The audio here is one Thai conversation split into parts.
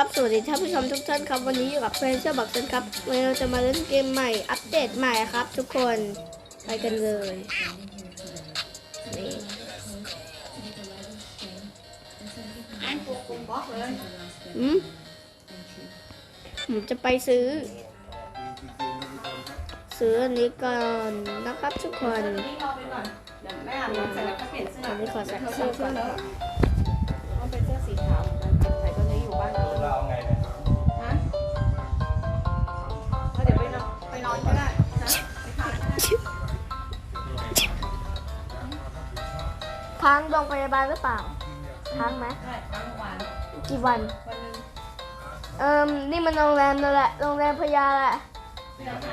ครับ สวัสดีท่านผู้ชมทุกท่านครับ วันนี้อยู่กับเฟรนเชอร์บักเซนครับวันนี้เราจะมาเล่นเกมใหม่ อัปเดตใหม่ครับ ทุกคน ไปกันเลย นี่อันตัวกลมบล็อกเลยอืมผมจะไปซื้อ ซื้ออันนี้ก่อนนะครับทุกคนนี่รอไปก่อนเดี๋ยวแม่อาบน้ำเสร็จแล้วก็เปลี่ยนเสื้ออันนี้ขอใส่เสื้อก่อนแล้วมันเป็นเสื้อสีขาว บ้านเราเราเอาไงเนี่ยฮะแล้วเดี๋ยวไปนอนไปนอนก็ได้นะไปทานก็ได้ค้างโรงพยาบาลหรือเปล่าค้างไหมได้ทั้งวันกี่วัน วันหนึงเอิมนี่มันโรงแรมนั่นแหละโรงแรมพญาแหละ ไม่ได้ไป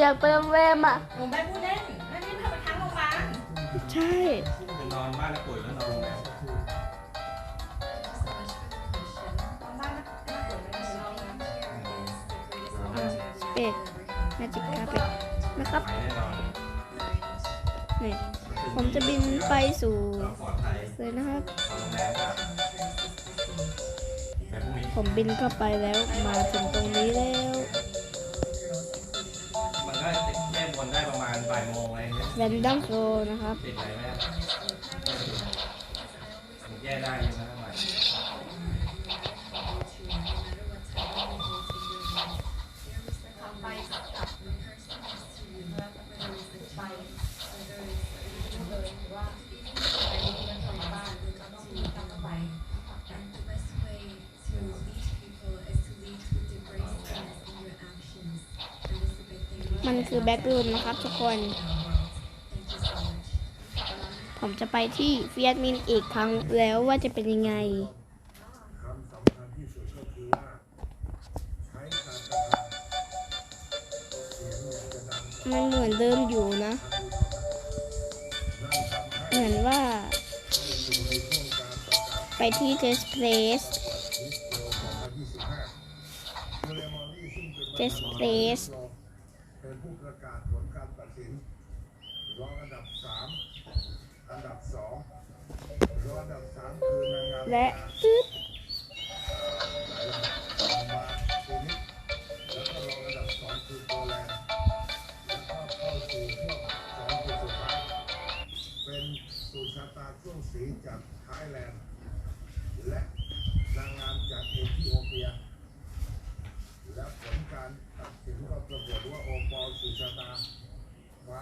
อยากไปโรงแรมอะ หนูไม่พูดเล่นไม่ได้พาไปทั้งโรงพยาบาล ใช่นอนบ้านแล้วป่วยแล้วนอนโรงแรม เปดแมจิกคาเปนะครับไปแน่นอนนี่ผมจะบินไปสู่เราปลอดภัยเลยนะครับนอนโรงแรมครับแต่พรุ่งนี้ผมบินเข้าไปแล้วมาถึงตรงนี้แล้วมันก็แก้บนได้ประมาณบ่ายโมงอะไรเงี้ยแรนดอมโฟนะครับติดอะไรไหมมันแก้ได้เลยนะ มันคือแบ็กรูมนะครับทุกคน ผมจะไปที่เฟียดมินอีกครั้งแล้วว่าจะเป็นยังไงมันเหมือนเดิมอยู่นะ เหมือนว่า ไปที่เชสเพรสเชสเพรส เป็นผู้ประกาศผลการตัดสินรองอันดับ3อันดับ2รองอันดับ3คือนางงามและตึ๊ดมาฟินิกแล้วก็รองอันดับ2คือโปแลนด์แล้วก็เข้าสู่ช่วงสองคนสุดท้ายเป็นสุชาตาช่วงสีจากไทยแลนด์ และนางงามจากเอธิโอเปีย และผลการ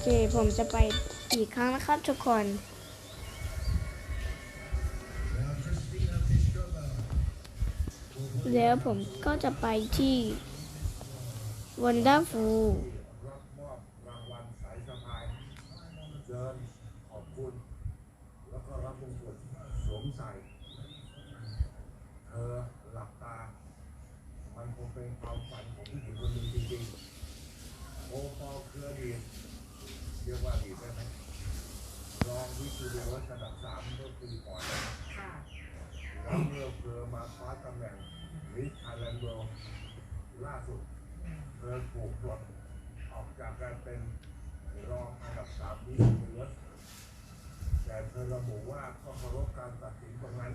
เค ผมจะไปอีกครั้งนะครับทุกคน แล้วผมก็จะไปที่วัลสายสะพายเดินขอบคุณ แล้วก็รับมงกุฎสวมใส่เธอหลับตา มันคงเป็นความฝันของผู้หญิงคนหนึ่งจริงๆโอปอลเครือดี เรียกว่าดีได้ไหมรองวิทูเดียร์ระดับสามเมื่อปีก่อนค่ะแล้วเมื่อเธอมาคว้าตำแหน่งมิสไทยแลนด์เวิลด์ล่าสุดเธอถูกปลดออกจากการเป็นรองอันดับสามมิสยูนิเวิร์สแต่เธอระบุว่าก็เคารพการตัดสินตรงนั้น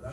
และ